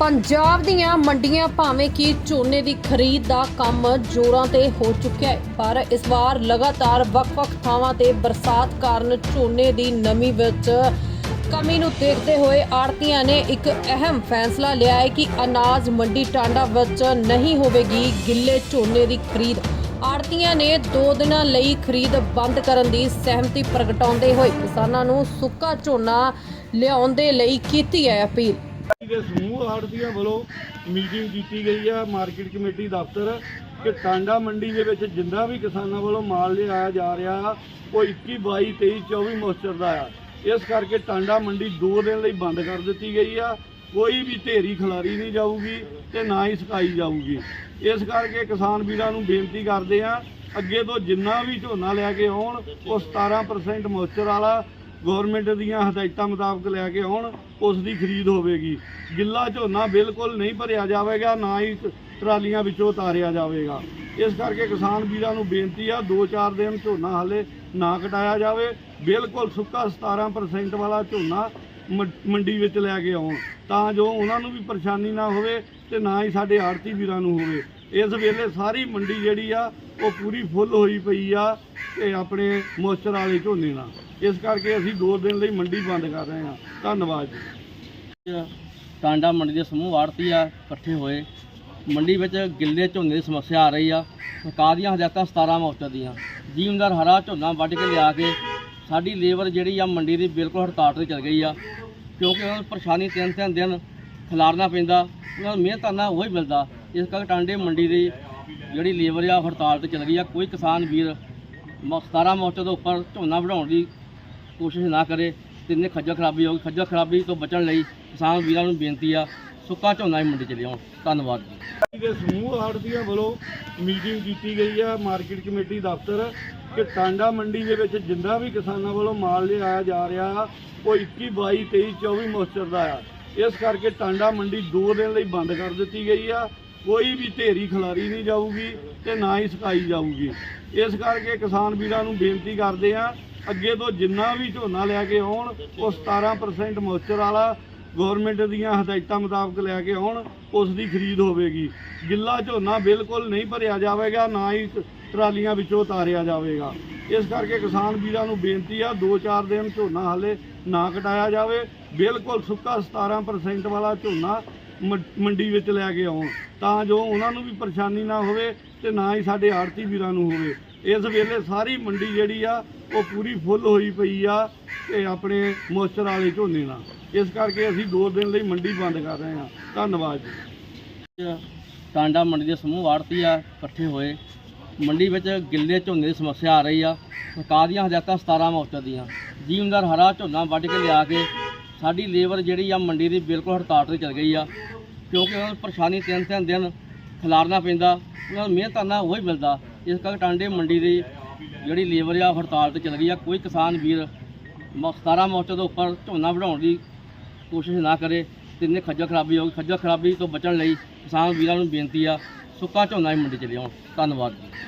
ਪੰਜਾਬ ਦੀਆਂ ਮੰਡੀਆਂ ਭਾਵੇਂ ਕਿ ਝੋਨੇ ਦੀ ਖਰੀਦ ਦਾ ਕੰਮ ਜ਼ੋਰਾਂ ਤੇ ਹੋ ਚੁੱਕਿਆ ਹੈ, ਪਰ ਇਸ ਵਾਰ ਲਗਾਤਾਰ ਵੱਖ-ਵੱਖ ਥਾਵਾਂ ਤੇ ਬਰਸਾਤ ਕਾਰਨ ਝੋਨੇ ਦੀ ਨਮੀ ਵਿੱਚ ਕਮੀ ਨੂੰ ਦੇਖਦੇ ਹੋਏ ਆੜਤੀਆਂ ਨੇ ਇੱਕ ਅਹਿਮ ਫੈਸਲਾ ਲਿਆ ਹੈ ਕਿ ਅਨਾਜ ਮੰਡੀ ਟਾਂਡਾ ਵਿੱਚ ਨਹੀਂ ਹੋਵੇਗੀ ਗਿੱਲੇ ਝੋਨੇ ਦੀ ਖਰੀਦ। ਆੜਤੀਆਂ ਨੇ 2 ਦਿਨਾਂ ਲਈ ਖਰੀਦ ਬੰਦ ਕਰਨ ਦੀ ਸਹਿਮਤੀ ਪ੍ਰਗਟਾਉਂਦੇ ਹੋਏ ਕਿਸਾਨਾਂ ਨੂੰ ਸੁੱਕਾ ਝੋਨਾ ਲਿਆਉਣ ਦੇ ਲਈ ਕੀਤੀ ਹੈ ਅਪੀਲ। ਦੇ ਸਮੂਹ ਆੜਤੀਆਂ ਵੱਲੋਂ ਮੀਟਿੰਗ ਕੀਤੀ ਗਈ ਆ, ਮਾਰਕੀਟ ਕਮੇਟੀ ਦਫ਼ਤਰ, ਕਿ ਟਾਂਡਾ ਮੰਡੀ ਦੇ ਵਿੱਚ ਜਿੰਨਾ ਵੀ ਕਿਸਾਨਾਂ ਵੱਲੋਂ ਮਾਲ ਲਿਆਇਆ ਜਾ ਰਿਹਾ, ਉਹ 21 22 23 24 ਮੋਸਚਰ ਦਾ ਆ। ਇਸ ਕਰਕੇ ਟਾਂਡਾ ਮੰਡੀ 2 ਦਿਨ ਲਈ ਬੰਦ ਕਰ ਦਿੱਤੀ ਗਈ ਆ। ਕੋਈ ਵੀ ਢੇਰੀ ਖਿਲਾਰੀ ਨਹੀਂ ਜਾਊਗੀ ਤੇ ਨਾ ਹੀ ਸਕਾਈ ਜਾਊਗੀ। ਇਸ ਕਰਕੇ ਕਿਸਾਨ ਵੀਰਾਂ ਨੂੰ ਬੇਨਤੀ ਕਰਦੇ ਆ, ਅੱਗੇ ਤੋਂ ਜਿੰਨਾ ਵੀ ਝੋਨਾ ਲੈ ਕੇ ਆਉਣ, ਉਹ 17% ਮੋਸਟਰ ਵਾਲਾ ਗਵਰਨਮੈਂਟ ਦੀਆਂ ਹਦਾਇਤਾਂ ਮੁਤਾਬਕ ਲੈ ਕੇ ਆਉਣ, ਉਸ ਦੀ ਖਰੀਦ ਹੋਵੇਗੀ। ਗਿੱਲਾ ਝੋਨਾ ਬਿਲਕੁਲ ਨਹੀਂ ਭਰਿਆ ਜਾਵੇਗਾ, ਨਾ ਹੀ ਟਰਾਲੀਆਂ ਵਿੱਚੋਂ ਉਤਾਰਿਆ ਜਾਵੇਗਾ। ਇਸ ਕਰਕੇ ਕਿਸਾਨ ਵੀਰਾਂ ਨੂੰ ਬੇਨਤੀ ਆ 2-4 ਦਿਨ ਝੋਨਾ ਹਾਲੇ ਨਾ ਕਟਾਇਆ ਜਾਵੇ। ਬਿਲਕੁਲ ਸੁੱਕਾ 17% ਵਾਲਾ ਝੋਨਾ ਮੰਡੀ ਵਿੱਚ ਲੈ ਕੇ ਆਉਣ। ਤਾਂ ਜੋ ਉਹਨਾਂ ਨੂੰ ਵੀ ਪਰੇਸ਼ਾਨੀ ਨਾ ਹੋਵੇ ਤੇ ਨਾ ਹੀ ਸਾਡੇ ਆੜਤੀ ਵੀਰਾਂ ਨੂੰ ਹੋਵੇ। ਇਸ ਵੇਲੇ ਸਾਰੀ ਮੰਡੀ ਜਿਹੜੀ ਆ, ਉਹ ਪੂਰੀ ਫੁੱਲ ਹੋਈ ਪਈ ਆ ਤੇ ਆਪਣੇ ਮੋਇਸਚਰ ਵਾਲੇ ਝੋਨੇ ਨਾਲ। ਇਸ ਕਰਕੇ ਅਸੀਂ 2 ਦਿਨ ਲਈ ਮੰਡੀ ਬੰਦ ਕਰ ਰਹੇ ਹਾਂ। ਧੰਨਵਾਦ ਜੀ। ਟਾਂਡਾ ਮੰਡੀ ਦੇ ਸਮੂਹ ਆੜਤੀ ਆ, ਇਕੱਠੇ ਹੋਏ। ਮੰਡੀ ਵਿੱਚ ਗਿੱਲੇ ਝੋਨੇ ਦੀ ਸਮੱਸਿਆ ਆ ਰਹੀ ਆ। ਸਰਕਾਰ ਦੀਆਂ ਹਦਾਇਤਾਂ 17 ਮੌਕੇ ਦੀਆਂ। ਜ਼ਿਮੀਂਦਾਰ ਹਰਾ ਝੋਨਾ ਵੱਢ ਕੇ ਲਿਆ ਕੇ ਸਾਡੀ ਲੇਬਰ ਜਿਹੜੀ ਆ ਮੰਡੀ ਦੀ ਬਿਲਕੁਲ ਹੜਤਾਲ ਤੇ ਚੱਲ ਗਈ ਆ, ਕਿਉਂਕਿ ਉਹਨਾਂ ਨੂੰ ਪਰੇਸ਼ਾਨੀ ਤਿੰਨ ਤਿੰਨ ਦਿਨ ਖਿਲਾਰਨਾ ਪੈਂਦਾ, ਉਹਨਾਂ ਨੂੰ ਮਿਹਨਤ ਕਰਨਾ ਉਹ ਹੀ ਮਿਲਦਾ। ਇਸ ਕਰਕੇ ਟਾਂਡੇ ਮੰਡੀ ਦੀ ਜਿਹੜੀ ਲੇਬਰ ਆ ਹੜਤਾਲ ਤੇ ਚੱਲ ਗਈ ਆ। ਕੋਈ ਕਿਸਾਨ ਵੀਰ ਮ- 17 ਮੌਕੇ ਤੋਂ ਉੱਪਰ ਝੋਨਾ ਵਧਾਉਣ ਦੀ ਕੋਸ਼ਿਸ਼ ਨਾ ਕਰੇ, ਤੇ ਖੱਜਲ ਖਰਾਬੀ ਹੋਗੀ ਖੱਜਲ ਖਰਾਬੀ ਤੋਂ ਬਚਣ ਲਈ ਕਿਸਾਨ ਵੀਰਾਂ ਨੂੰ ਬੇਨਤੀ ਆ, ਸੁੱਕਾ ਝੋਨਾ ਹੀ ਮੰਡੀ ਚ ਲਿਆਉਣ। ਧੰਨਵਾਦ ਜੀ। ਦੇ ਸਮੂਹ ਆੜਤੀਆਂ ਵੱਲੋਂ ਮੀਟਿੰਗ ਕੀਤੀ ਗਈ ਆ, ਮਾਰਕੀਟ ਕਮੇਟੀ ਦਫ਼ਤਰ। ਕਿ ਟਾਂਡਾ ਮੰਡੀ ਦੇ ਵਿੱਚ ਜਿੰਨਾ ਵੀ ਕਿਸਾਨਾਂ ਵੱਲੋਂ ਮਾਲ ਲਿਆਇਆ ਜਾ ਰਿਹਾ, ਉਹ 21 22 23 24 ਮੋਸਚਰ ਦਾ ਆ। ਇਸ ਕਰਕੇ ਟਾਂਡਾ ਮੰਡੀ 2 ਦਿਨ ਲਈ ਬੰਦ ਕਰ ਦਿੱਤੀ ਗਈ ਆ। ਕੋਈ ਵੀ ਢੇਰੀ ਖਲਾਰੀ ਨਹੀਂ ਜਾਊਗੀ ਤੇ ਨਾ ਹੀ ਸਕਾਈ ਜਾਊਗੀ। ਇਸ ਕਰਕੇ ਕਿਸਾਨ ਵੀਰਾਂ ਨੂੰ ਬੇਨਤੀ ਕਰਦੇ ਆ, ਅੱਗੇ ਤੋਂ ਜਿੰਨਾ ਵੀ ਝੋਨਾ ਲੈ ਕੇ ਆਉਣ, ਉਹ 17% ਮੋਇਸਚਰ ਵਾਲਾ ਗਵਰਨਮੈਂਟ ਦੀਆਂ ਹਦਾਇਤਾਂ ਮੁਤਾਬਕ ਲੈ ਕੇ ਆਉਣ, ਉਸ ਦੀ ਖਰੀਦ ਹੋਵੇਗੀ। ਗਿੱਲਾ ਝੋਨਾ ਬਿਲਕੁਲ ਨਹੀਂ ਭਰਿਆ ਜਾਵੇਗਾ, ਨਾ ਹੀ ਟਰਾਲੀਆਂ ਵਿੱਚੋਂ ਉਤਾਰਿਆ ਜਾਵੇਗਾ। ਇਸ ਕਰਕੇ ਕਿਸਾਨ ਵੀਰਾਂ ਨੂੰ ਬੇਨਤੀ ਆ 2-4 ਦਿਨ ਝੋਨਾ ਹਾਲੇ ਨਾ ਕਟਾਇਆ ਜਾਵੇ। ਬਿਲਕੁਲ ਸੁੱਕਾ 17% ਵਾਲਾ ਝੋਨਾ ਮੰਡੀ ਵਿੱਚ ਲੈ ਕੇ ਆਉਣ। ਤਾਂ ਜੋ ਉਹਨਾਂ ਨੂੰ ਵੀ ਪਰੇਸ਼ਾਨੀ ਨਾ ਹੋਵੇ ਤੇ ਨਾ ਹੀ ਸਾਡੇ ਆੜਤੀ ਵੀਰਾਂ ਨੂੰ ਹੋਵੇ। ਇਸ ਵੇਲੇ ਸਾਰੀ ਮੰਡੀ ਜਿਹੜੀ ਆ, ਉਹ ਪੂਰੀ ਫੁੱਲ ਹੋਈ ਪਈ ਆ ਤੇ ਆਪਣੇ ਮੋਇਸਚਰ ਵਾਲੇ ਝੋਨੇ ਨਾਲ। ਇਸ ਕਰਕੇ ਅਸੀਂ 2 ਦਿਨ ਲਈ ਮੰਡੀ ਬੰਦ ਕਰ ਰਹੇ ਹਾਂ। ਧੰਨਵਾਦ ਜੀ। ਟਾਂਡਾ ਮੰਡੀ ਦੇ ਸਮੂਹ ਆੜਤੀ ਆ, ਇਕੱਠੇ ਹੋਏ। ਮੰਡੀ ਵਿੱਚ ਗਿੱਲੇ ਝੋਨੇ ਦੀ ਸਮੱਸਿਆ ਆ ਰਹੀ ਆ। ਸਰਕਾਰ ਦੀਆਂ ਹਦਾਇਤਾਂ 17 ਮੌਕੇ ਦੀਆਂ। ਜ਼ਿਮੀਂਦਾਰ ਹਰਾ ਝੋਨਾ ਵੱਢ ਕੇ ਲਿਆ ਕੇ ਸਾਡੀ ਲੇਬਰ ਜਿਹੜੀ ਆ ਮੰਡੀ ਦੀ ਬਿਲਕੁਲ ਹੜਤਾਲ ਤੇ ਚੱਲ ਗਈ ਆ। ਕਿਉਂਕਿ ਉਹਨਾਂ ਨੂੰ ਪਰੇਸ਼ਾਨੀ ਤਿੰਨ ਤਿੰਨ ਦਿਨ ਖਿਲਾਰਨਾ ਪੈਂਦਾ, ਉਹਨਾਂ ਨੂੰ ਮਿਹਨਤ ਕਰਨਾ ਉਹ ਹੀ ਮਿਲਦਾ। ਇਸ ਕਰਕੇ ਟਾਂਡੇ ਮੰਡੀ ਦੀ ਜਿਹੜੀ ਲੇਬਰ ਆ ਹੜਤਾਲ ਤੇ ਚੱਲ ਗਈ ਆ। ਕੋਈ ਕਿਸਾਨ ਵੀਰ ਮ- 17 ਮੌਕੇ ਤੋਂ ਉੱਪਰ ਝੋਨਾ ਵਧਾਉਣ ਦੀ ਕੋਸ਼ਿਸ਼ ਨਾ ਕਰੇ ਤੇ ਖੱਜਲ ਖਰਾਬੀ ਹੋਗੀ ਖੱਜਲ ਖਰਾਬੀ ਤੋਂ ਬਚਣ ਲਈ ਕਿਸਾਨ ਵੀਰਾਂ ਨੂੰ ਬੇਨਤੀ ਆ, ਸੁੱਕਾ ਝੋਨਾ ਹੀ ਮੰਡੀ ਚ ਲਿਆਉਣ। ਧੰਨਵਾਦ। ਜੀ